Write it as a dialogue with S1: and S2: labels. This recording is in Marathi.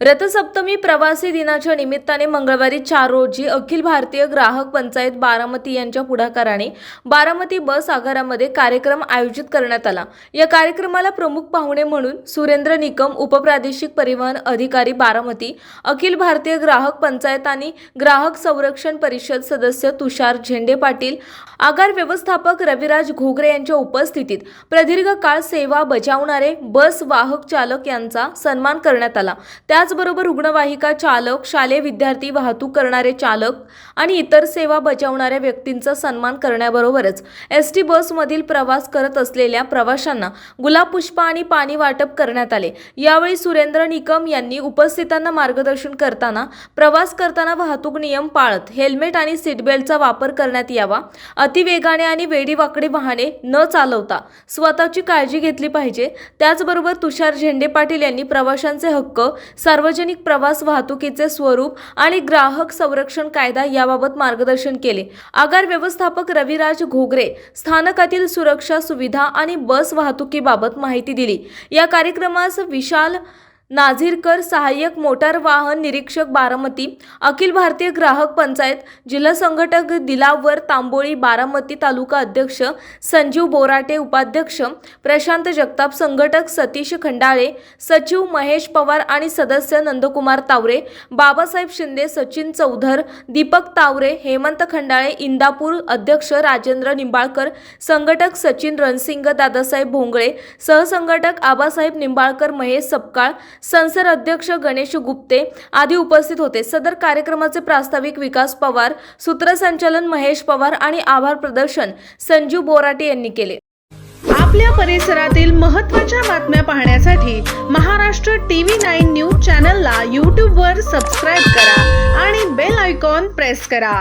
S1: रथसप्तमी प्रवासी दिनाच्या निमित्ताने मंगळवारी चार रोजी अखिल भारतीय ग्राहक पंचायत बारामती यांच्या पुढाकाराने बारामती बस आगारामध्ये कार्यक्रम आयोजित करण्यात आला. या कार्यक्रमाला प्रमुख पाहुणे म्हणून सुरेंद्र निकम उपप्रादेशिक परिवहन अधिकारी बारामती अखिल भारतीय ग्राहक पंचायत आणि ग्राहक संरक्षण परिषद सदस्य तुषार झेंडे पाटील आगार व्यवस्थापक रविराज घोगरे यांच्या उपस्थितीत प्रदीर्घ काळ सेवा बजावणारे बस वाहक चालक यांचा सन्मान करण्यात आला. त्या त्याचबरोबर रुग्णवाहिका चालक शालेय विद्यार्थी वाहतूक करणारे चालक आणि इतर सेवा बजावणाऱ्या व्यक्तींचा सन्मान करण्याबरोबरच एस टी बसमधील प्रवास करत असलेल्या प्रवाशांना गुलाब पुष्प आणि पाणी वाटप करण्यात आले. यावेळी सुरेंद्र निकम यांनी उपस्थितांना मार्गदर्शन करताना प्रवास करताना वाहतूक नियम पाळत हेल्मेट आणि सीटबेल्टचा वापर करण्यात यावा अतिवेगाने आणि वेडीवाकडी वाहने न चालवता स्वतःची काळजी घेतली पाहिजे. त्याचबरोबर तुषार झेंडे पाटील यांनी प्रवाशांचे हक्क सार्वजनिक प्रवास वाहतुकीचे स्वरूप आणि ग्राहक संरक्षण कायदा याबाबत मार्गदर्शन केले. आगार व्यवस्थापक रविराज घोगरे स्थानकातील सुरक्षा सुविधा आणि बस वाहतुकीबाबत माहिती दिली. या कार्यक्रमास विशाल नाझीरकर सहाय्यक मोटार वाहन निरीक्षक बारामती अखिल भारतीय ग्राहक पंचायत जिल्हा संघटक दिलावर तांबोळी बारामती तालुका अध्यक्ष संजीव बोराटे उपाध्यक्ष प्रशांत जगताप संघटक सतीश खंडाळे सचिव महेश पवार आणि सदस्य नंदकुमार तावरे बाबासाहेब शिंदे सचिन चौधर दीपक तावरे हेमंत खंडाळे इंदापूर अध्यक्ष राजेंद्र निंबाळकर संघटक सचिन रणसिंग दादासाहेब भोंगळे सहसंघटक आबासाहेब निंबाळकर महेश सपकाळ संसद अध्यक्ष गणेश गुप्ते आदी उपस्थित होते. सदर कार्यक्रमाचे प्रास्ताविक विकास पवार सूत्रसंचालन महेश पवार आणि आभार प्रदर्शन संजीव बोराटे यांनी केले.
S2: आपल्या परिसरातील महत्त्वाच्या बातम्या पाहण्यासाठी महाराष्ट्र टीव्ही नाईन न्यूज चॅनलला यूट्यूबवर सबस्क्राईब करा आणि बेल आयकॉन प्रेस करा.